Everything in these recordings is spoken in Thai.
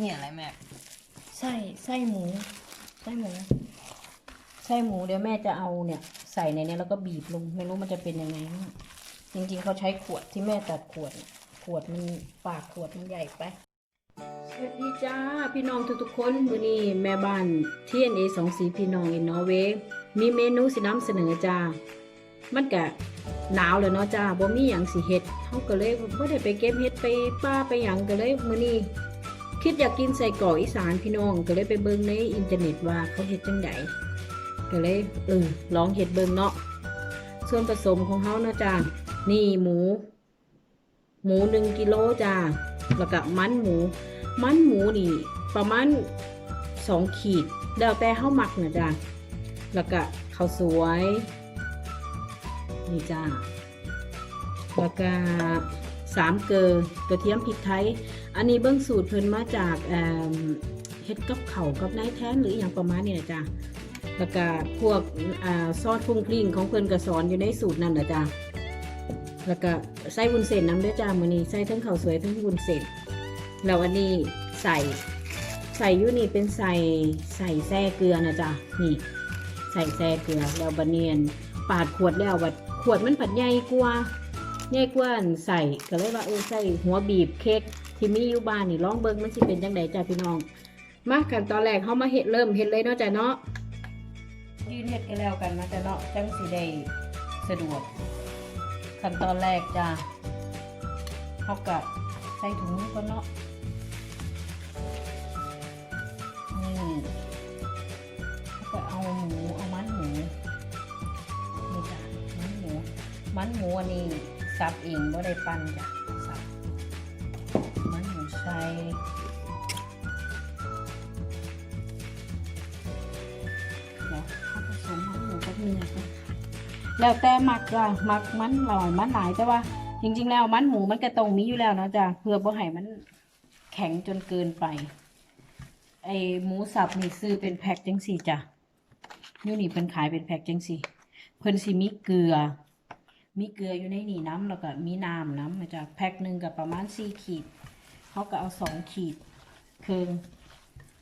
นี่อะไรแม่ ไส้ไส้หมูไส้หมูไส้หมูเดี๋ยวแม่จะเอาเนี่ย ใส่ในเนี้แล้วก็บีบลงไม่รู้มันจะเป็นยังไงนะจริงๆเขาใช้ขวดที่แม่ตัดขวดเนี่ยขวดมันปากขวดมันใหญ่ไปสวัสดีจ้าพี่น้องทุกๆคนวันนี้แม่บ้านที่เอ็นเอสองสีพี่น้องอินนอร์เวย์มีเมนูสิน้ำเสนอจ้ามันกะหนาวเลยเนาะจ้าบ่มีหยังสิเฮ็ดเฮาก็เลยบ่ได้ไปเก็บเฮ็ดไปป้าไปหยังก็เลยมื้อนี้ คิดอยากกินใส่กรอกอีสานพี่น้อง ก็เลยไปเบิ่งในอินเทอร์เน็ตว่าเขาเฮ็ดจังไดก็เลยเออลองเฮ็ดเบิ่งเนาะส่วนผสมของเฮาเนาะจ้านี่หมู หมูหนึ่งกิโลจ้าแล้วก็มันหมู มันหมูนี่ ประมาณสองขีดแล้วแต่เฮาหมักนะจ้าแล้วก็ข้าวสวยนี่จ้าแล้วก็สามเกลือกระเทียมพริกไทย อันนี้เบื้องสูตรเพิ่นมาจากเฮ็ดกับเขากับนายแทนหรืออย่างประมาณนี้นะจ้ะแล้วก็พวกอซอสฟุ้งกลิ้งของเพิ่นก็สอนอยู่ในสูตรนั่นนะจ้ะแล้วก็ใส่วุ้นเส้นน้ำด้วยจ้ามื้อนี้ใส่ทั้งข้าวสวยทั้งวุ้นเส้นแล้วอันนี้ใส่ใส่อยู่นี่เป็นใส่ใส่แซ่เกลือนะจ้ะนี่ใส่แซ่เกลือแล้วบะเนียนปาดขวดแล้วบัดขวดมันผัดใหญ่กว่าใหญ่กว่าอันใส่ก็เลยว่าเออใส่หัวบีบเค้ก ที่มีอยู่บ้านนี่ลองเบิ่งมันสิเป็นจังไดจ้าพี่น้องมากันตอนแรกเฮามาเฮ็ดเริ่มเฮ็ดเลยเนาะจ้ะเนาะยืนเฮ็ดกันแล้วกันนะจ้ะเนาะจังสิได้สะดวกขั้นตอนแรกจ้ะเฮาก็ใส่ถุงก่อนเนาะนี่เฮาก็เอาหมูเอามันหมูนี่จ้ะมันหมูมันหมูอันนี้สับเองบ่ได้ปั้นจ้ะ เดี๋ยวเขาผสมมันหมูกับเนื้อกันแล้วแต่มักจ้ะมักมันหน่อยมันหลายแต่ว่า จริง ๆ แล้วมันหมูมันกระตรงมีอยู่แล้วเนาะจ้ะเพื่อบ่ให้มันแข็งจนเกินไปไอหมูสับนี่ซื้อเป็นแพ็คจังสี่จ้ะนี่นี่เพิ่นขายเป็นแพ็คจังสี่ เพิ่นสิมีเกลือ มีเกลืออยู่ในนี่น้ำแล้วก็มีน้ำน้ำนะจ๊ะแพ็คหนึ่งกับประมาณสี่ขีด เขาก็เอาสองขีดเคือง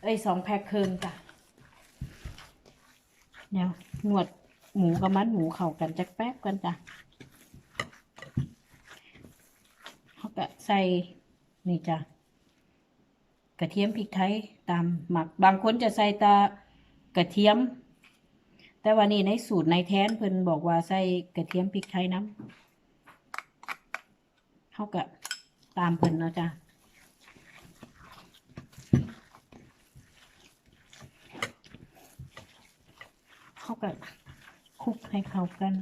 เอ้ยสองแพ็คเคืองจ้ะเดี๋ยวหนวดหมูกับมันหมูเข้ากันจักแป๊บกันจ้ะเขาก็ใส่นี่จ้ะกระเทียมพริกไทยตามหมักบางคนจะใส่ตากระเทียม แต่ว่านี่ในสูตรในแทนเพิ่นบอกว่าใส่กระเทียมพริกไทยน้ำเขาก็ตามเพิ่นเนาะจ้ะ เขาก็คลุกให้เข้ากัน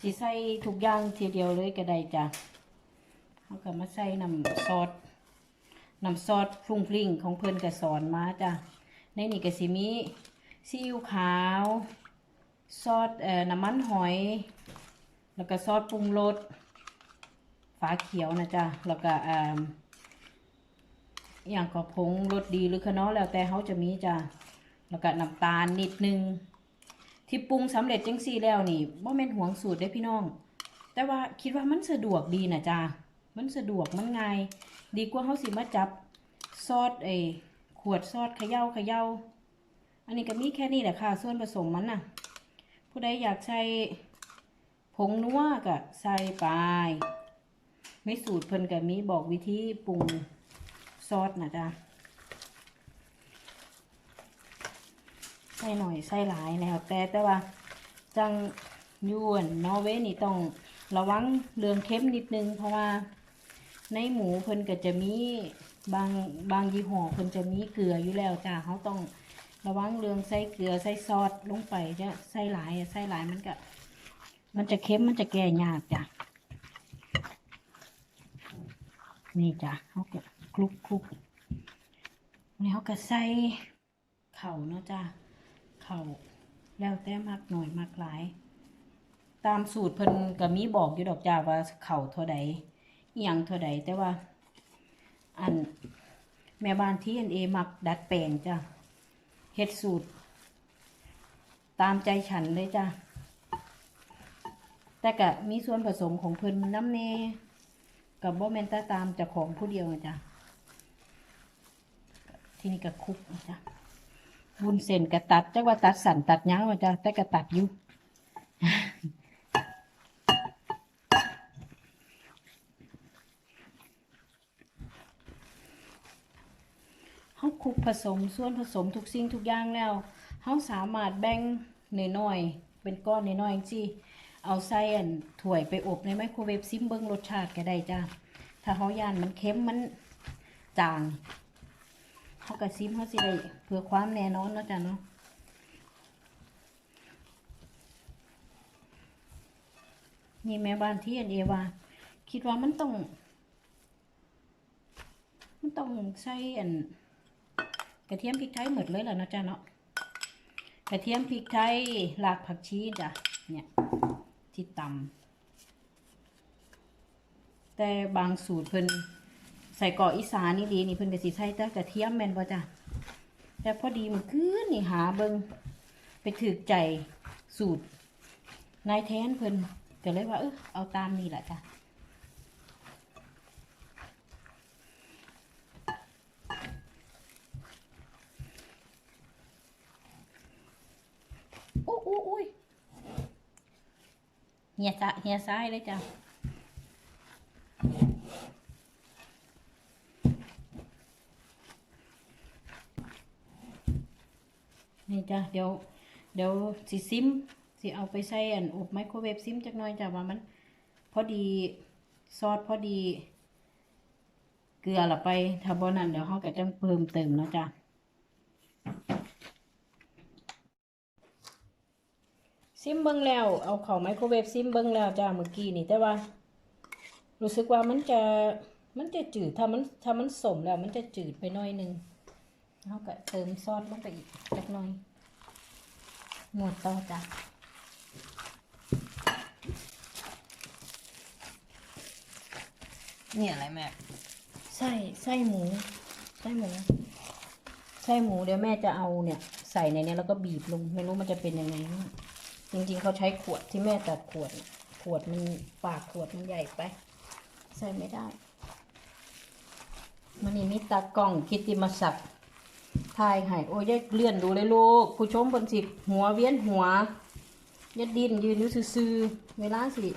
สิใส่ทุกอย่างทีเดียวเลยก็ได้จ้ะเขาก็มาใส่น้ำซอสน้ำซอสฟรุ้งฟริ้งของเพื่อนก็สอนมาจ้ะในนี่ก็สิมีซีอิ๊วขาว ซอสเอ่อน้ำมันหอย แล้วก็ซอสปรุงรสฝาเขียวนะจ๊ะแล้วก็อ่าอย่างก็ผงรสดีหรือขนอแล้วแต่เขาจะมีจ้ะ แล้วก็น้ำตาลนิดนึง ที่ปรุงสำเร็จจังซี่แล้วนี่บ่แม่นห่วงสูตรได้พี่น้อง แต่ว่าคิดว่ามันสะดวกดีนะจ้ามันสะดวกมันง่ายดีกว่าเขาสิมาจับซอสไอ้ขวดซอสเขย่าเขย่าอันนี้ก็มีแค่นี้แหละค่ะ ส่วนผสมมันน่ะ ผู้ใดอยากใส่ผงนัวก็ใส่ไปไม่สูตรเพิ่นก็มีบอกวิธีปรุงซอสนะจ้า ส่หน่อยใส่หลายแล้วแต่แต่ว่าจังยวนนอเวนี่ต้องระวังเรื่องเค็มนิดนึง เพราะว่าในหมูเพิ่นก็จะมีบางบางยี่ห้อเพิ่นจะมีเกลืออยู่แล้วจ้าเขาต้องระวังเรื่องใส่เกลือใส่ซอสลงไปจะใส่หลายใส่หลายมันก็มันจะเค็มมันจะแก่ยากจ้ะนี่จ้ะเขาก็คลุกคลุกนี่เขาก็ใส่เข่าเนาะจ้ะ เขาแล้วแต่มักหน่อยมักหลาย ตามสูตรเพิ่นก็มีบอกอยู่ดอกจ้าว่าเข่าเท่าใดอหยังเท่าใดแต่ว่า อันแม่บ้านที่เอ็นเอมักดัดแปลงจ้ะเฮ็ดสูตร ตามใจฉันเลยจ้ะแต่ก็มีส่วนผสมของเพิ่นน้ำเนกับบ่แมนตาตามจากของผู้เดียวอะจ้ะที่นี่ก็คลุกจ๊ะ วุ้นเส้นกระตัดจักว่าตัดสั่นตัดยังว่าจ้ะแต่กระตัดอยู่เขาคลุกผสมส่วนผสมทุกสิ่งทุกอย่างแล้วเขาสามารถแบ่งน้อยๆเป็นก้อนน้อยๆจีเอาใส่อันถ้วยไปอบในไมโครเวฟซิมเบิ้งรสชาติก็ได้จ้าถ้าเขาย่านมันเค็มมันจาง เขาก็ซิมเขาสิได้เพื่อความแน่นอนเนาะจ้ะเนาะนี่แม่บ้านที่อันเอวาคิดว่ามันต้อง มันต้องใส่อันกระเทียมพริกไทยหมดเลยแหละนะจ้ะเนาะกระเทียมพริกไทยรากผักชีจ้ะเนี่ยที่ตำแต่บางสูตรเพิ่น ส่กออีสานนี่ดีนี่เพิ่นก็สิใส่แต่กระเทียมแม่นบ่จ้ะแต่พอดีมันคือนี่หาเบิงไปถึกใจสูตรนายแทนเพิ่นก็เลยว่าเออเอาตามนี่แหละจ้ะอุ้ยอุ้ยเฮียซะเฮียซ้ายเลยจ้ะ นี่จ้ะเดี๋ยวเดี๋ยวสิซิมสิเอาไปใส่อันอบไมโครเวฟซิมจักหน่อยจ้ะว่ามัน พอดีซอสพอดี เกลือละไปถ้าบ่นั้นเดี๋ยวเขาก็จะเพิ่มเติมเนาะจ้ะซิมเบิ้งแล้วเอาเข้าไมโครเวฟซิมเบิ้งแล้วจ้าเมื่อกี้นี่แต่ว่า รู้สึกว่ามันจะมันจะจืดถ้ามันถ้ามันสมแล้วมันจะจืดไปหน่อยนึง เราก็เติมซอสลงไปอีกเล็กน้อย หมดต่อจ้ะนี่อะไรแม่ไส้ไส้หมูไส้หมูไส้หมูเดี๋ยวแม่จะเอาเนี่ย ใส่ในเนี้แล้วก็บีบลง ไม่รู้มันจะเป็นยังไงบ้างจริงๆเขาใช้ขวดที่แม่ตัดขวดน่ะขวดมันปากขวดมันใหญ่ไป ใส่ไม่ได้ มันนี่มีตากล้องคิดติมาศักดิ์ ทายให้โอ้ยยเลื่อนดูเลยลูก ผู้ชมบนสิหัวเวียนหัวยัดดินยืนอยู่ซื่อๆเวลาสิ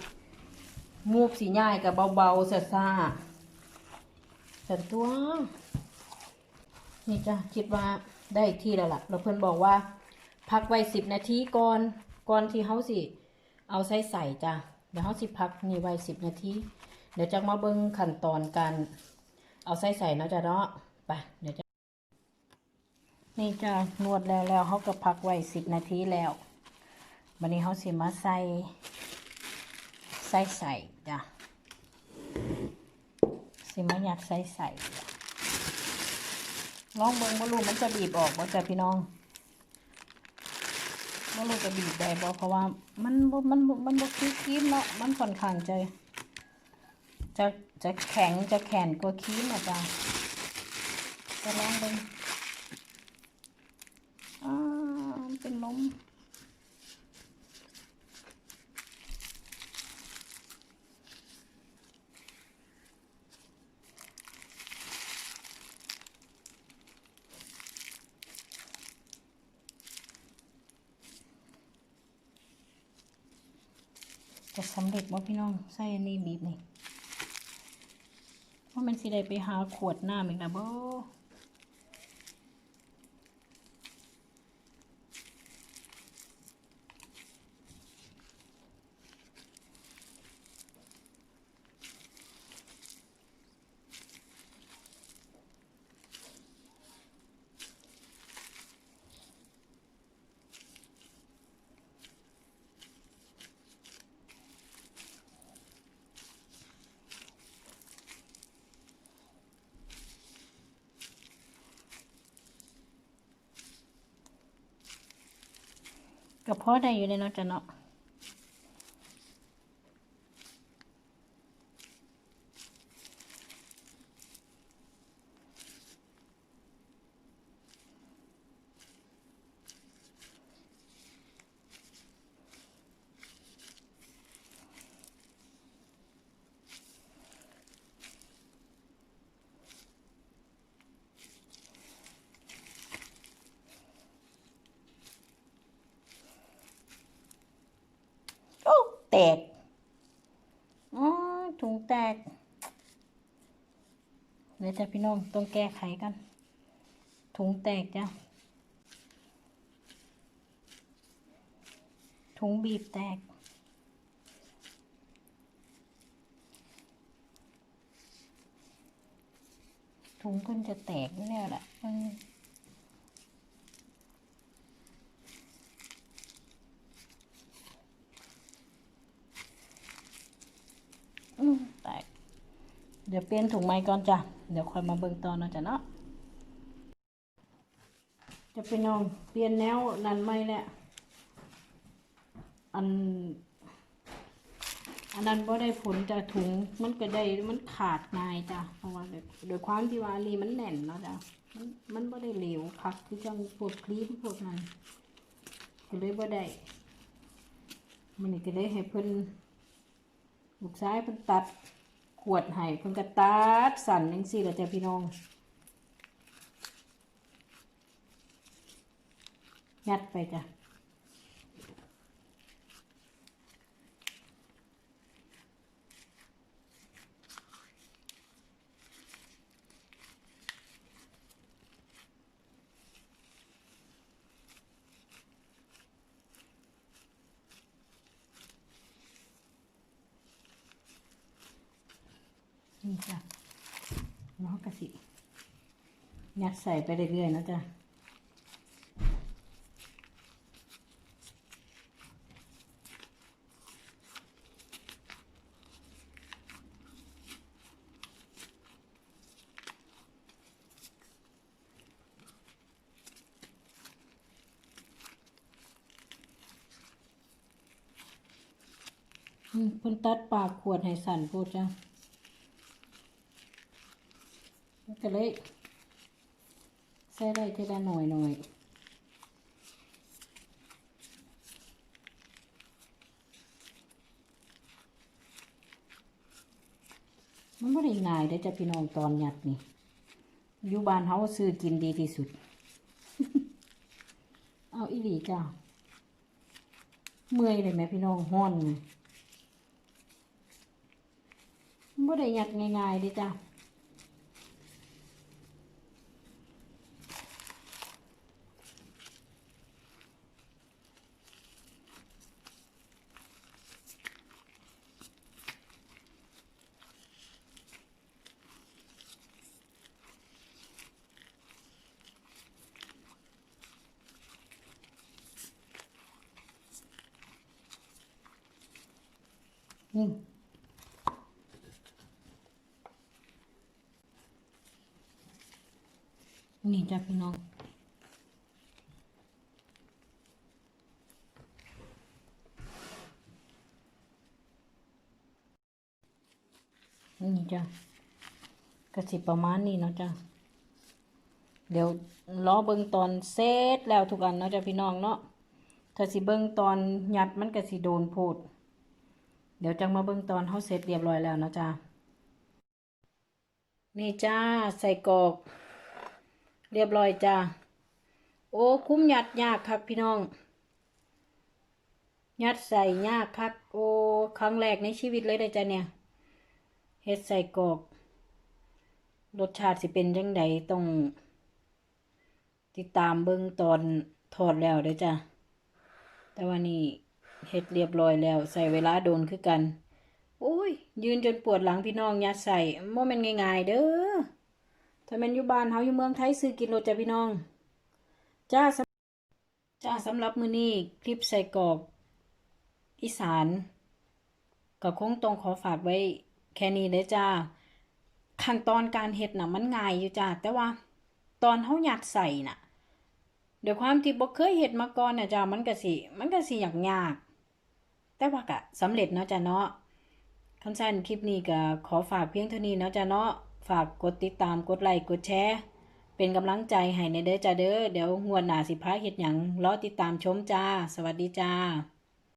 มูบสีง่ายกับเบาๆซาซาๆแต่ตัวนี่จ้ะคิดว่าได้ที่แล้วล่ะแล้วเพื่อนบอกว่า พักไว้สิบนาทีก่อนก่อนที่เขาสิ เอาใส่ใส่จ้ะเดี๋ยวเขาสิพักนี่ไว้สิบนาทีเดี๋ยวจะมาเบิ้งขั้นตอนการเอาใส่ใส่เนาะจ้ะเนาะไปเดี๋ยวจะ นี่จ้ะนวดแล้วแล้วเขาก็พักไว้สิบนาทีแล้ววันนี้เขาสิมาใส่ใส่ใส่จ้ะสิมาอยากใส่ใส่จ้ะลองเบิ้งบ่รู้มันจะบีบออกบ่จ้ะพี่น้องบ่รู้จะบีบได้บ่เพราะว่ามันมันมันบ่คือครีมเนาะมันค่อนข้างจะจะจะแข็งจะแข็งกว่าคีมอะจ้ะจะลองเบิ่งอ่ามั นมจะสำเร็จบ่พี่น้องใส่อันนี้บีบนี่ว่ามันสิได้ไปหาขวดน้ำอีกนะบ่ ก็พอได้อยู่ในเนาะจะเนาะ แตก อ๋อ ถุงแตกเดี๋ยวจ้ะพี่น้องต้องแก้ไขกัน ถุงแตกจ้ะ ถุงบีบแตก ถุงเพิ่นจะแตกนี่แน่แหละมอืมแตก เดี๋ยวเปลี่ยนถุงไม้ก่อนจ้ะ เดี๋ยวค่อยมาเบิ่งตอนเนาะจ้ะเนาะ จะไปน้องเปลี่ยนแนวนั้นไม่แหละ อัน อันนั้นบ่ได้ผลจากถุงมันก็ได้มันขาดง่ายจ้ะ เพราะว่าโดยความที่ว่าอันนี้มันแน่นเนาะจ้ะ มันมันบ่ได้เหลวคักคือจังพวกครีมพวกนั้นก็เลยบ่ได้มันนี่ก็เลยให้เพิ่นลูกชายเพิ่นตัด ขวดให้เพิ่นก็ตัดสั่นจังซี่ล่ะจ้ะพี่น้องยัดไปจ้ะ นี่จ้ะแล้วก็สิยัดใส่ไปเรื่อยๆนะจ๊ะเพิ่นตัดปากขวดให้สั่นโพูดจ้ะมัน ก็เลยใส่ได้ทีละหน่อยหน่อยมันไม่ได้ง่ายได้จ้ะพี่น้องตอนหยัดนี่อยู่บ้านเฮาซื้อกินดีที่สุด เอาอีหลีจ้าเมื่อยเลยไหมพี่น้องห้อนไงบ่ได้หยัดง่ายๆเด้จ้า นี่นี่จ้ะพี่น้องนี่จ้ะกระสิประมาณนี้เนาะจ้ะเดี๋ยวล้อเบิ่งตอนเซตแล้วทุกอันเนาะจ้ะพี่น้องเนาะถ้าสิเบิ่งตอนยัดมันก็สิโดนโพด ดี๋ยวจังมาเบิ่งตอนเฮาเสร็จเรียบร้อยแล้วนะจ้านี่จ้าใส่กรอกเรียบร้อยจ้าโอ้คุ้มยัดยากครับพี่น้อง ยัดใส่ยากครับโอ้ครั้งแรกในชีวิตเลยเลยจ้ะเนี่ยเฮ็ดใส่กรอกรสชาติสิเป็นจังไดต้องติดตามเบิ่งตอนถอดแล้วเด้อจ้าแต่ว่านี่ เฮ็ดเรียบร้อยแล้ว ใส่เวลาโดนคือกันโอ้ย ยืนจนปวดหลังพี่น้องยัดใส่โมเมนง่ายๆเด้อถ้าแมนอยู่บ้านเฮาอยู่เมืองไทยซื้อกินโลจ้ะพี่น้อง จ้าจ้าสำหรับมื้อนี้คลิปใส่กรอกอีสานก็คงต้องขอฝากไว้แค่นี้เด้อจ้าขั้นตอนการเฮ็ดน่ะมันง่ายอยู่จ้าแต่ว่า ตอนเฮายัดใส่น่ะเดี๋ยวความที่บ่เคยเฮ็ดมาก่อนน่ะจ้ามันก็สิ มันก็สิยากยาก แต่ว่ากะสำเร็จเนาะจ้ะเนาะคำสั้นคลิปนี้ก็ขอฝากเพียงเท่านี้เนาะจ้ะเนาะฝากกดติดตามกดไลค์กดแชร์เป็นกำลังใจให้ในเด้อจ้าเด้อเดี๋ยวหัวหน้าสิพาเห็ดหยังรอติดตามชมจ้า สวัสดีจ้า